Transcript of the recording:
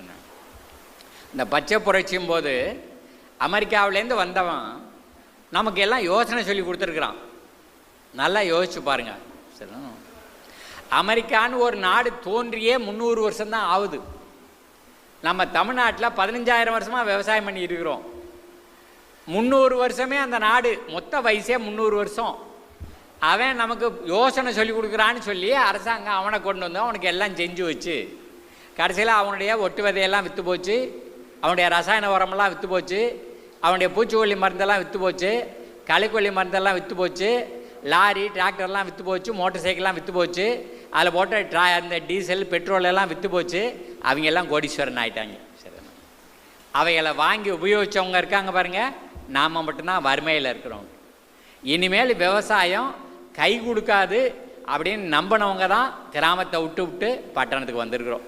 என்ன? இந்த பச்சை புரட்சியும் போது அமெரிக்காவிலேருந்து வந்தவன் நமக்கு எல்லாம் யோசனை சொல்லி கொடுத்துருக்குறான். நல்லா யோசிச்சு பாருங்க. சரி அமெரிக்கான்னு ஒரு நாடு தோன்றியே முந்நூறு வருஷம்தான் ஆகுது. நம்ம தமிழ்நாட்டில் பதினஞ்சாயிரம் வருஷமாக விவசாயம் பண்ணி இருக்கிறோம். முந்நூறு வருஷமே அந்த நாடு மொத்த வயசே முந்நூறு வருஷம். அவன் நமக்கு யோசனை சொல்லி கொடுக்குறான்னு சொல்லி அரசாங்கம் அவனை கொண்டு வந்து அவனுக்கு எல்லாம் செஞ்சு வச்சு கடைசியில் அவனுடைய ஒட்டு விதையெல்லாம் விற்று போச்சு அவனுடைய ரசாயன உரமெல்லாம் விற்று போச்சு அவனுடைய பூச்சிக்கொல்லி மருந்தெல்லாம் விற்று போச்சு களைக்கொல்லி மருந்தெல்லாம் விற்று போச்சு லாரி டிராக்டர்லாம் விற்று போச்சு மோட்டார் சைக்கிள்லாம் விற்று போச்சு அதில் போட்ட ட்ரா அந்த டீசல் பெட்ரோல் எல்லாம் விற்று போச்சு அவங்க எல்லாம் கோடீஸ்வரன் ஆயிட்டாங்க. சரி. அவைகளை வாங்கி உபயோகிச்சவங்க இருக்காங்க பாருங்கள் நாம் மட்டும்தான் வறுமையில் இருக்கிறோம். இனிமேல் விவசாயம் கை கொடுக்காது அப்படின்னு நம்பினவங்க தான் கிராமத்தை விட்டு விட்டு பட்டணத்துக்கு வந்திருக்கிறோம்.